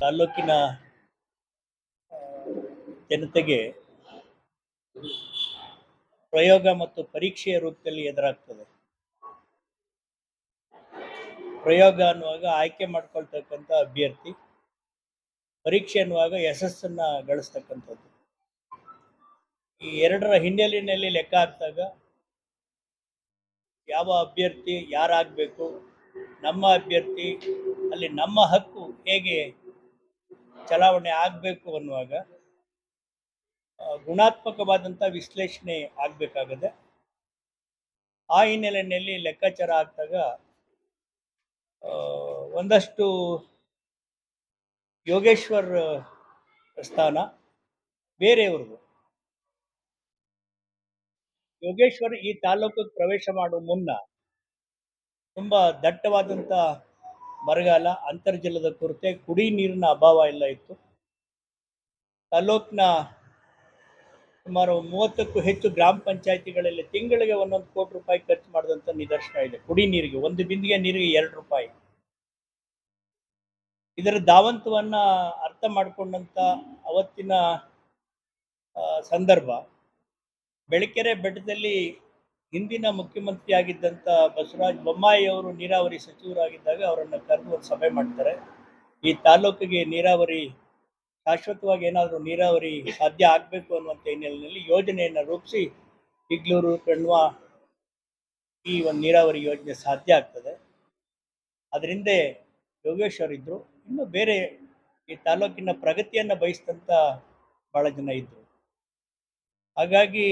ತಾಲ್ಲೂಕಿನ ಆ, ಜನತೆಗೆ ಪ್ರಯೋಗ ಮತ್ತು ಪರೀಕ್ಷೆಯ ರೂಪದಲ್ಲಿ ಎದುರಾಗ್ತದೆ. ಪ್ರಯೋಗ ಅನ್ನುವಾಗ ಆಯ್ಕೆ ಮಾಡ್ಕೊಳ್ತಕ್ಕಂಥ ಅಭ್ಯರ್ಥಿ ಪರೀಕ್ಷೆ ಅನ್ನುವಾಗ ಯಶಸ್ಸನ್ನ ಗಳಿಸ್ತಕ್ಕಂಥದ್ದು. ಈ ಎರಡರ ಹಿನ್ನೆಲೆಯಲ್ಲಿ ಲೆಕ್ಕ ಹಾಕಿದಾಗ ಯಾವ ಅಭ್ಯರ್ಥಿ ಯಾರಾಗಬೇಕು ನಮ್ಮ ಅಭ್ಯರ್ಥಿ ಅಲ್ಲಿ ನಮ್ಮ ಹಕ್ಕು ಹೇಗೆ ಚಲಾವಣೆ ಆಗಬೇಕು ಅನ್ನುವಾಗ ಗುಣಾತ್ಮಕವಾದಂಥ ವಿಶ್ಲೇಷಣೆ ಆಗಬೇಕಾಗದೆ, ಆ ಹಿನ್ನೆಲೆಯಲ್ಲಿ ಲೆಕ್ಕಾಚಾರ ಆಗ್ತಾಗ ಒಂದಷ್ಟು ಯೋಗೇಶ್ವರ್ ಸ್ಥಾನ ಬೇರೆಯವ್ರದ್ದು. ಯೋಗೇಶ್ವರ್ ಈ ತಾಲೂಕಿಗೆ ಪ್ರವೇಶ ಮಾಡುವ ಮುನ್ನ ತುಂಬಾ ದಟ್ಟವಾದಂಥ ಬರಗಾಲ ಅಂತರ್ಜಲದ ಕೊರತೆ, ಕುಡಿ ನೀರಿನ ಅಭಾವ ಎಲ್ಲ ಇತ್ತು. ತಾಲೂಕಿನ ಸುಮಾರು ಮೂವತ್ತಕ್ಕೂ ಹೆಚ್ಚು ಗ್ರಾಮ ಪಂಚಾಯಿತಿಗಳಲ್ಲಿ ತಿಂಗಳಿಗೆ ಒಂದೊಂದು ಕೋಟಿ ರೂಪಾಯಿ ಖರ್ಚು ಮಾಡಿದಂಥ ನಿದರ್ಶನ ಇದೆ. ಕುಡಿ ನೀರಿಗೆ, ಒಂದು ಬಿಂದಿಗೆ ನೀರಿಗೆ ಎರಡು ರೂಪಾಯಿ. ಇದರ ದಾವಂತವನ್ನ ಅರ್ಥ ಮಾಡಿಕೊಂಡಂತ ಅವತ್ತಿನ ಸಂದರ್ಭ, ಬೆಳಕೆರೆ ಬೆಟ್ಟದಲ್ಲಿ ಹಿಂದಿನ ಮುಖ್ಯಮಂತ್ರಿ ಆಗಿದ್ದಂಥ ಬಸವರಾಜ ಬೊಮ್ಮಾಯಿ ಅವರು ನೀರಾವರಿ ಸಚಿವರಾಗಿದ್ದಾಗ ಅವರನ್ನು ಕರೆದು ಒಂದು ಸಭೆ ಮಾಡ್ತಾರೆ. ಈ ತಾಲೂಕಿಗೆ ನೀರಾವರಿ, ಶಾಶ್ವತವಾಗಿ ಏನಾದರೂ ನೀರಾವರಿ ಸಾಧ್ಯ ಆಗಬೇಕು ಅನ್ನುವಂಥ ಹಿನ್ನೆಲೆಯಲ್ಲಿ ಯೋಜನೆಯನ್ನು ರೂಪಿಸಿ ಇಗ್ಲೂರು ಕಣ್ವ ಈ ಒಂದು ನೀರಾವರಿ ಯೋಜನೆ ಸಾಧ್ಯ ಆಗ್ತದೆ. ಅದರಿಂದ ಯೋಗೇಶ್ ಅವರಿದ್ದರು ಇನ್ನು ಬೇರೆ ಈ ತಾಲೂಕಿನ ಪ್ರಗತಿಯನ್ನು ಬಯಸಿದಂಥ ಭಾಳ ಜನ ಇದ್ದರು ಹಾಗಾಗಿ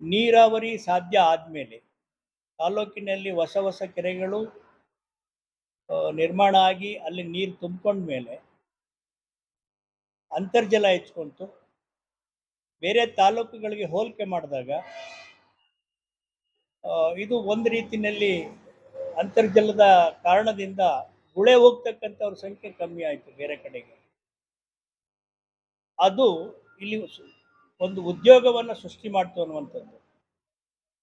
ನೀರಾವರಿ ಸಾಧ್ಯ ಆದಮೇಲೆ ತಾಲೂಕಿನಲ್ಲಿ ಹೊಸ ಹೊಸ ಕೆರೆಗಳು ನಿರ್ಮಾಣ ಆಗಿ ಅಲ್ಲಿ ನೀರು ತುಂಬಿಕೊಂಡ್ಮೇಲೆ ಅಂತರ್ಜಲ ಹೆಚ್ಚಿಕೊಂತು ಬೇರೆ ತಾಲೂಕುಗಳಿಗೆ ಹೋಲಿಕೆ ಮಾಡಿದಾಗ ಇದು ಒಂದು ರೀತಿಯಲ್ಲಿ ಅಂತರ್ಜಲದ ಕಾರಣದಿಂದ ಗುಳೆ ಹೋಗ್ತಕ್ಕಂಥವ್ರ ಸಂಖ್ಯೆ ಕಮ್ಮಿ ಆಯಿತು ಬೇರೆ ಕಡೆಗೆ. ಅದು ಇಲ್ಲಿ ಒಂದು ಉದ್ಯೋಗವನ್ನು ಸೃಷ್ಟಿ ಮಾಡ್ತು ಅನ್ನುವಂಥದ್ದು.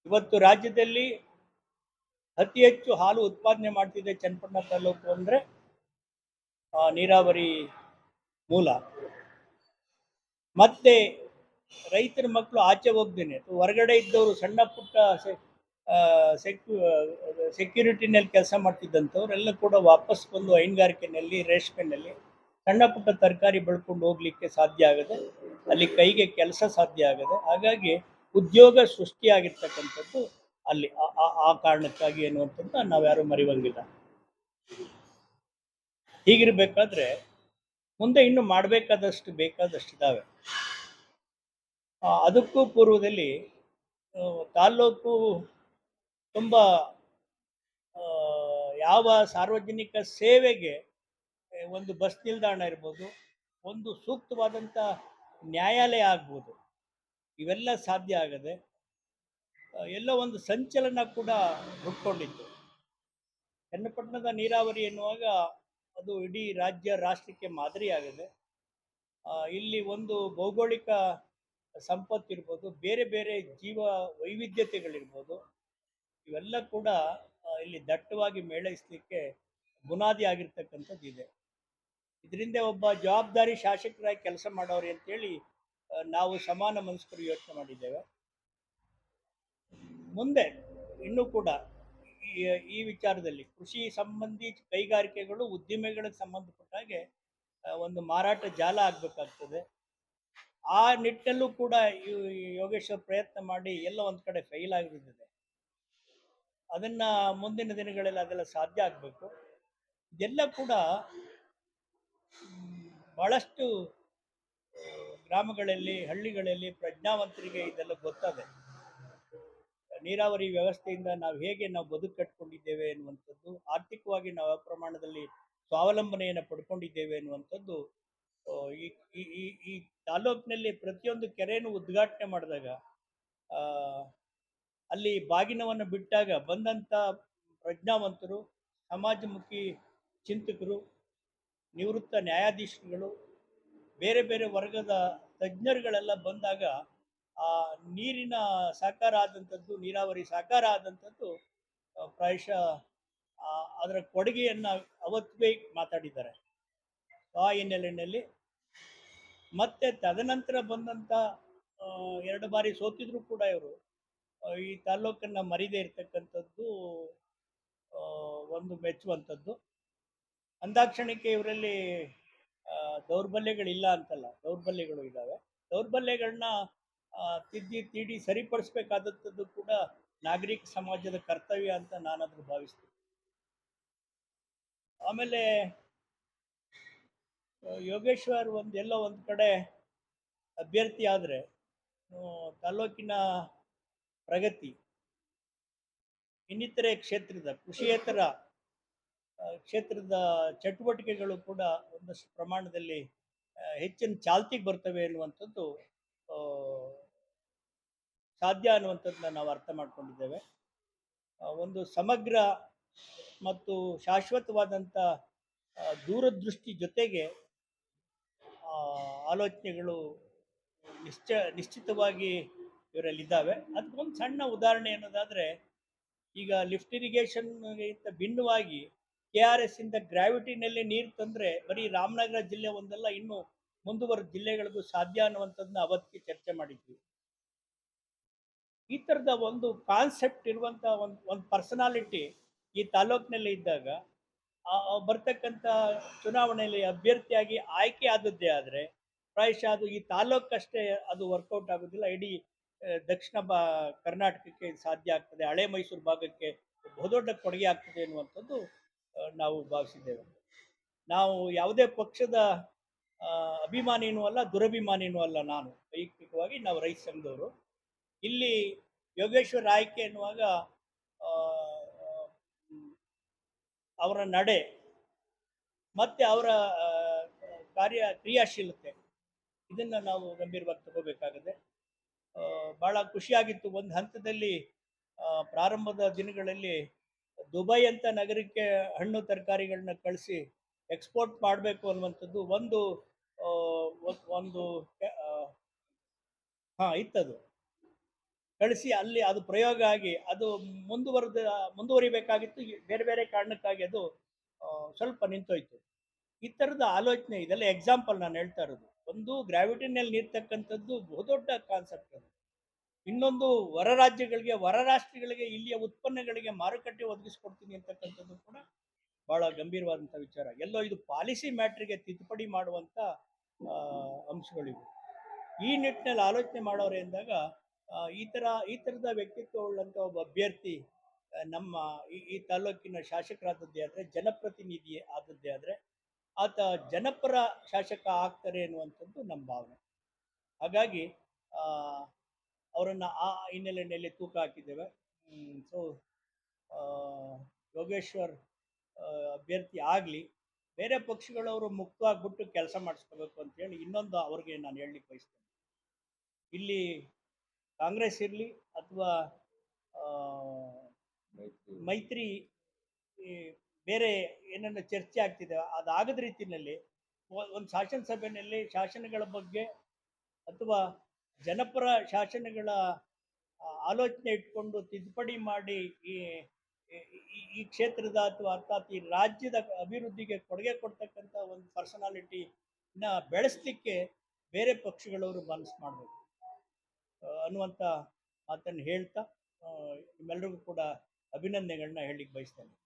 ಇವತ್ತು ರಾಜ್ಯದಲ್ಲಿ ಅತಿ ಹೆಚ್ಚು ಹಾಲು ಉತ್ಪಾದನೆ ಮಾಡ್ತಿದೆ ಚನ್ನಪಟ್ಟಣ ತಾಲೂಕು ಅಂದರೆ ನೀರಾವರಿ ಮೂಲ. ಮತ್ತೆ ರೈತರ ಮಕ್ಕಳು ಆಚೆ ಹೋಗ್ದೇನೆ. ಹೊರಗಡೆ ಇದ್ದವರು ಸಣ್ಣ ಪುಟ್ಟ ಸೆಕ್ಯು, ಸೆಕ್ಯೂರಿಟಿನಲ್ಲಿ ಕೆಲಸ ಮಾಡ್ತಿದ್ದಂಥವ್ರೆಲ್ಲ ಕೂಡ ವಾಪಸ್ ಬಂದು ಹೈನುಗಾರಿಕೆನಲ್ಲಿ, ರೇಷ್ಮೆನಲ್ಲಿ ಸಣ್ಣ ಪುಟ್ಟ ತರಕಾರಿ ಬೆಳ್ಕೊಂಡು ಹೋಗ್ಲಿಕ್ಕೆ ಸಾಧ್ಯ ಆಗದೆ, ಅಲ್ಲಿ ಕೈಗೆ ಕೆಲಸ ಸಾಧ್ಯ ಆಗದೆ, ಹಾಗಾಗಿ ಉದ್ಯೋಗ ಸೃಷ್ಟಿಯಾಗಿರ್ತಕ್ಕಂಥದ್ದು ಅಲ್ಲಿ, ಆ- ಕಾರಣಕ್ಕಾಗಿ ಏನು ಅನ್ನುವಂಥದ್ದು ನಾವ್ಯಾರು ಮರಿವಂಗಿಲ್ಲ. ಹೀಗಿರ್ಬೇಕಾದ್ರೆ ಮುಂದೆ ಇನ್ನು ಮಾಡಬೇಕಾದಷ್ಟು ಬೇಕಾದಷ್ಟು ಇದ್ದಾವೆ ಅದಕ್ಕೂ ಪೂರ್ವದಲ್ಲಿ ತಾಲ್ಲೂಕು ತುಂಬ ಯಾವ ಸಾರ್ವಜನಿಕ ಸೇವೆಗೆ ಒಂದು ಬಸ್ ನಿಲ್ದಾಣ ಇರ್ಬೋದು, ಒಂದು ಸೂಕ್ತವಾದಂಥ ನ್ಯಾಯಾಲಯ ಆಗ್ಬೋದು, ಇವೆಲ್ಲ ಸಾಧ್ಯ ಆಗದೆ ಎಲ್ಲ ಒಂದು ಸಂಚಲನ ಕೂಡ ಹುಟ್ಕೊಂಡಿತ್ತು. ಚನ್ನಪಟ್ಟಣದ ನೀರಾವರಿ ಎನ್ನುವಾಗ ಅದು ಇಡೀ ರಾಜ್ಯ ರಾಷ್ಟ್ರಕ್ಕೆ ಮಾದರಿಯಾಗಿದೆ ಇಲ್ಲಿ ಒಂದು ಭೌಗೋಳಿಕ ಸಂಪತ್ತಿರ್ಬೋದು ಬೇರೆ ಬೇರೆ ಜೀವ ವೈವಿಧ್ಯತೆಗಳಿರ್ಬೋದು, ಇವೆಲ್ಲ ಕೂಡ ಇಲ್ಲಿ ದಟ್ಟವಾಗಿ ಮೇಳೈಸಲಿಕ್ಕೆ ಬುನಾದಿ ಆಗಿರ್ತಕ್ಕಂಥದ್ದು ಇದೆ ಇದರಿಂದ ಒಬ್ಬ ಜವಾಬ್ದಾರಿ ಶಾಸಕರಾಗಿ ಕೆಲಸ ಮಾಡೋರಿ ಅಂತೇಳಿ ನಾವು ಸಮಾನ ಮನಸ್ಕರು ಯೋಚನೆ ಮಾಡಿದ್ದೇವೆ. ಮುಂದೆ ಇನ್ನೂ ಕೂಡ ಈ ವಿಚಾರದಲ್ಲಿ ಕೃಷಿ ಸಂಬಂಧಿ ಕೈಗಾರಿಕೆಗಳು ಉದ್ದಿಮೆಗಳಿಗೆ ಸಂಬಂಧಪಟ್ಟ ಹಾಗೆ ಒಂದು ಮಾರಾಟ ಜಾಲ ಆಗಬೇಕಾಗ್ತದೆ. ಆ ನಿಟ್ಟಲ್ಲೂ ಕೂಡ ಯೋಗೇಶ್ವರ್ ಪ್ರಯತ್ನ ಮಾಡಿ ಎಲ್ಲ ಒಂದು ಕಡೆ ಫೈಲ್ ಆಗಿಬಿಟ್ಟಿದೆ. ಅದನ್ನ ಮುಂದಿನ ದಿನಗಳಲ್ಲಿ ಅದೆಲ್ಲ ಸಾಧ್ಯ ಆಗಬೇಕು. ಇದೆಲ್ಲ ಕೂಡ ಮ್, ಬಹಳಷ್ಟು ಗ್ರಾಮಗಳಲ್ಲಿ ಹಳ್ಳಿಗಳಲ್ಲಿ ಪ್ರಜ್ಞಾವಂತರಿಗೆ ಇದೆಲ್ಲ ಗೊತ್ತದೆ. ನೀರಾವರಿ ವ್ಯವಸ್ಥೆಯಿಂದ ನಾವು ಹೇಗೆ ನಾವು ಬದುಕು ಕಟ್ಕೊಂಡಿದ್ದೇವೆ ಎನ್ನುವಂಥದ್ದು ಆರ್ಥಿಕವಾಗಿ ನಾವು ಪ್ರಮಾಣದಲ್ಲಿ ಸ್ವಾವಲಂಬನೆಯನ್ನು ಪಡ್ಕೊಂಡಿದ್ದೇವೆ ಎನ್ನುವಂಥದ್ದು ಈ- ಈ ಈ ತಾಲೂಕಿನಲ್ಲಿ ಪ್ರತಿಯೊಂದು ಕೆರೆಯನ್ನು ಉದ್ಘಾಟನೆ ಮಾಡಿದಾಗ ಅಲ್ಲಿ ಬಾಗಿನವನ್ನು ಬಿಟ್ಟಾಗ ಬಂದಂಥ ಪ್ರಜ್ಞಾವಂತರು ಸಮಾಜಮುಖಿ ಚಿಂತಕರು ನಿವೃತ್ತ ನ್ಯಾಯಾಧೀಶರುಗಳು, ಬೇರೆ ಬೇರೆ ವರ್ಗದ ತಜ್ಞರುಗಳೆಲ್ಲ ಬಂದಾಗ, ಆ ನೀರಿನ ಸಾಕಾರ ಆದಂಥದ್ದು, ನೀರಾವರಿ ಸಾಕಾರ ಆದಂಥದ್ದು ಪ್ರಾಯಶಃ ಅದರ ಕೊಡುಗೆಯನ್ನು ಅವತ್ತೇ ಮಾತಾಡಿದ್ದಾರೆ. ಆ ಹಿನ್ನೆಲೆಯಲ್ಲಿ ಮತ್ತೆ ತದನಂತರ ಬಂದಂಥ ಎರಡು ಬಾರಿ ಸೋತಿದ್ರು ಕೂಡ ಇವರು. ಈ ತಾಲ್ಲೂಕನ್ನು ಮರಿದೇ ಇರ್ತಕ್ಕಂಥದ್ದು ಒಂದು ಮೆಚ್ಚುವಂಥದ್ದು. ಅಂದಾಕ್ಷಣಕ್ಕೆ ಇವರಲ್ಲಿ ದೌರ್ಬಲ್ಯಗಳಿಲ್ಲ ಅಂತಲ್ಲ, ದೌರ್ಬಲ್ಯಗಳು ಇದ್ದಾವೆ ದೌರ್ಬಲ್ಯಗಳನ್ನ ತಿದ್ದಿ, ತೀಡಿ ಸರಿಪಡಿಸ್ಬೇಕಾದದ್ದು ಕೂಡ ನಾಗರಿಕ ಸಮಾಜದ ಕರ್ತವ್ಯ ಅಂತ ನಾನಾದ್ರೂ ಭಾವಿಸ್ತೀನಿ. ಆಮೇಲೆ ಯೋಗೇಶ್ವರ್ ಒಂದು ಎಲ್ಲೋ ಒಂದು ಕಡೆ ಅಭ್ಯರ್ಥಿ ಆದರೆ ತಾಲೂಕಿನ ಪ್ರಗತಿ, ಇನ್ನಿತರೆ ಕ್ಷೇತ್ರದ ಕೃಷಿಯೇತರ ಕ್ಷೇತ್ರದ ಚಟುವಟಿಕೆಗಳು ಕೂಡ ಒಂದಷ್ಟು ಪ್ರಮಾಣದಲ್ಲಿ ಹೆಚ್ಚಿನ ಚಾಲ್ತಿಗೆ ಬರ್ತವೆ ಎನ್ನುವಂಥದ್ದು ಸಾಧ್ಯ ಅನ್ನುವಂಥದ್ದನ್ನ ನಾವು ಅರ್ಥ ಮಾಡ್ಕೊಂಡಿದ್ದೇವೆ. ಒಂದು ಸಮಗ್ರ ಮತ್ತು ಶಾಶ್ವತವಾದಂಥ ದೂರದೃಷ್ಟಿ ಜೊತೆಗೆ ಆಲೋಚನೆಗಳು ನಿಶ್ಚ, ನಿಶ್ಚಿತವಾಗಿ ಇವರಲ್ಲಿದ್ದಾವೆ ಅದಕ್ಕೊಂದು ಸಣ್ಣ ಉದಾಹರಣೆ ಅನ್ನೋದಾದರೆ, ಈಗ ಲಿಫ್ಟ್ ಇರಿಗೇಷನ್ಗಿಂತ ಭಿನ್ನವಾಗಿ ಕೆ ಆರ್ ಎಸ್ ಇಂದ ಗ್ರಾವಿಟಿನಲ್ಲಿ ನೀರು ತಂದರೆ ಬರೀ ರಾಮನಗರ ಜಿಲ್ಲೆ ಒಂದಲ್ಲ, ಇನ್ನು ಮುಂದುವರೆದ ಜಿಲ್ಲೆಗಳಿಗೂ ಸಾಧ್ಯ ಅನ್ನುವಂಥದ್ದನ್ನ ಅವತ್ತಿಗೆ ಚರ್ಚೆ ಮಾಡಿದ್ವಿ. ಈ ಥರದ ಒಂದು ಕಾನ್ಸೆಪ್ಟ್ ಇರುವಂಥ ಒಂದು ಒಂದು ಪರ್ಸನಾಲಿಟಿ ಈ ತಾಲೂಕಿನಲ್ಲಿ ಇದ್ದಾಗ ಬರ್ತಕ್ಕಂಥ ಚುನಾವಣೆಯಲ್ಲಿ ಅಭ್ಯರ್ಥಿಯಾಗಿ ಆಯ್ಕೆ ಆದದ್ದೇ ಆದರೆ, ಪ್ರಾಯಶಃ ಅದು ಈ ತಾಲೂಕಷ್ಟೇ ಅದು ವರ್ಕೌಟ್ ಆಗೋದಿಲ್ಲ. ಇಡೀ ದಕ್ಷಿಣ ಬಾ, ಕರ್ನಾಟಕಕ್ಕೆ ಸಾಧ್ಯ ಆಗ್ತದೆ. ಹಳೆ ಮೈಸೂರು ಭಾಗಕ್ಕೆ ಬಹುದೊಡ್ಡ ಕೊಡುಗೆ ಆಗ್ತದೆ ಅನ್ನುವಂಥದ್ದು ನಾವು ಭಾವಿಸಿದ್ದೇವೆ. ನಾವು ಯಾವುದೇ ಪಕ್ಷದ ಅಭಿಮಾನಿನೂ ಅಲ್ಲ, ದುರಭಿಮಾನಿನೂ ಅಲ್ಲ ನಾನು. ವೈಯಕ್ತಿಕವಾಗಿ ನಾವು ರೈತ ಸಂಘದವರು. ಇಲ್ಲಿ ಯೋಗೇಶ್ವರ ಆಯ್ಕೆ ಎನ್ನುವಾಗ ಅವರ ನಡೆ ಮತ್ತೆ ಅವರ ಕಾರ್ಯ ಕ್ರಿಯಾಶೀಲತೆ, ಇದನ್ನು ನಾವು ಗಂಭೀರವಾಗಿ ತಗೋಬೇಕಾಗಿದೆ ಭಾಳ ಖುಷಿಯಾಗಿತ್ತು. ಒಂದು ಹಂತದಲ್ಲಿ ಪ್ರಾರಂಭದ ದಿನಗಳಲ್ಲಿ ದುಬೈ ಅಂತ ನಗರಕ್ಕೆ ಹಣ್ಣು ತರಕಾರಿಗಳನ್ನ ಕಳಿಸಿ ಎಕ್ಸ್ಪೋರ್ಟ್ ಮಾಡಬೇಕು ಅನ್ನುವಂಥದ್ದು ಒಂದು ಒಂದು ಹಾಂ, ಇತ್ತದು. ಕಳಿಸಿ ಅಲ್ಲಿ ಅದು ಪ್ರಯೋಗ ಆಗಿ ಅದು ಮುಂದುವರೆದ, ಮುಂದುವರಿಬೇಕಾಗಿತ್ತು. ಬೇರೆ ಬೇರೆ ಕಾರಣಕ್ಕಾಗಿ ಅದು ಸ್ವಲ್ಪ ನಿಂತೋಯ್ತು. ಈ ಥರದ ಆಲೋಚನೆ ಇದೆಲ್ಲ ಎಕ್ಸಾಂಪಲ್ ನಾನು ಹೇಳ್ತಾ ಇರೋದು. ಒಂದು ಗ್ರಾವಿಟಿನಲ್ಲಿ ನೀರ್ತಕ್ಕಂಥದ್ದು ಬಹುದೊಡ್ಡ ಕಾನ್ಸೆಪ್ಟ್ ಅದು. ಇನ್ನೊಂದು ಹೊರ ರಾಜ್ಯಗಳಿಗೆ, ಹೊರ ರಾಷ್ಟ್ರಗಳಿಗೆ, ಇಲ್ಲಿಯ ಉತ್ಪನ್ನಗಳಿಗೆ ಮಾರುಕಟ್ಟೆ ಒದಗಿಸ್ಕೊಡ್ತೀನಿ ಅಂತಕ್ಕಂಥದ್ದು ಕೂಡ ಬಹಳ ಗಂಭೀರವಾದಂಥ ವಿಚಾರ. ಎಲ್ಲೋ ಇದು ಪಾಲಿಸಿ ಮ್ಯಾಟ್ರಿಗೆ ತಿದ್ದುಪಡಿ ಮಾಡುವಂಥ ಅಂಶಗಳಿವೆ. ಈ ನಿಟ್ಟಿನಲ್ಲಿ ಆಲೋಚನೆ ಮಾಡೋರೆ ಎಂದಾಗ ಈ ಥರ ಈ ಥರದ ವ್ಯಕ್ತಿತ್ವ ಉಳ್ಳಂಥ ಒಬ್ಬ ಅಭ್ಯರ್ಥಿ ನಮ್ಮ ಈ ತಾಲೂಕಿನ ಶಾಸಕರಾದದ್ದೇ ಆದರೆ, ಜನಪ್ರತಿನಿಧಿ ಆದದ್ದೇ ಆದರೆ, ಆತ ಜನಪರ ಶಾಸಕ ಆಗ್ತಾರೆ ಎನ್ನುವಂಥದ್ದು ನಮ್ಮ ಭಾವನೆ. ಹಾಗಾಗಿ ಅವರನ್ನು ಆ ಹಿನ್ನೆಲೆಯಲ್ಲಿ ತೂಕ ಹಾಕಿದ್ದೇವೆ. ಸೊ ಯೋಗೇಶ್ವರ್ ಅಭ್ಯರ್ಥಿ ಆಗಲಿ, ಬೇರೆ ಪಕ್ಷಗಳವರು ಮುಕ್ತವಾಗಿಬಿಟ್ಟು ಕೆಲಸ ಮಾಡಿಸ್ಕೋಬೇಕು ಅಂತೇಳಿ ಇನ್ನೊಂದು ಅವ್ರಿಗೆ ನಾನು ಹೇಳಲಿಕ್ಕೆ ಬಯಸ್ತೇನೆ. ಇಲ್ಲಿ ಕಾಂಗ್ರೆಸ್ ಇರಲಿ ಅಥವಾ ಮೈತ್ರಿ ಬೇರೆ ಏನನ್ನ ಚರ್ಚೆ ಆಗ್ತಿದೆ, ಅದಾಗದ ರೀತಿಯಲ್ಲಿ ಒಂದು ಶಾಸನ ಸಭೆಯಲ್ಲಿ ಶಾಸನಗಳ ಬಗ್ಗೆ ಅಥವಾ ಜನಪರ ಶಾಸನಗಳ ಆಲೋಚನೆ ಇಟ್ಕೊಂಡು ತಿದ್ದುಪಡಿ ಮಾಡಿ ಈ, ಈ- ಕ್ಷೇತ್ರದ ಅಥವಾ ಅರ್ಥಾತ್ ಈ ರಾಜ್ಯದ ಅಭಿವೃದ್ಧಿಗೆ ಕೊಡುಗೆ ಕೊಡ್ತಕ್ಕಂಥ ಒಂದು ಪರ್ಸನಾಲಿಟಿನ ಬೆಳೆಸಲಿಕ್ಕೆ ಬೇರೆ ಪಕ್ಷಗಳವರು ಮನಸ್ಸು ಮಾಡಬೇಕು. ಅನ್ನುವಂಥ ಮಾತನ್ನು ಹೇಳ್ತಾ ನಿಮ್ಮೆಲ್ಲರಿಗೂ ಕೂಡ ಅಭಿನಂದನೆಗಳನ್ನ ಹೇಳಲಿಕ್ಕೆ ಬಯಸ್ತೇನೆ.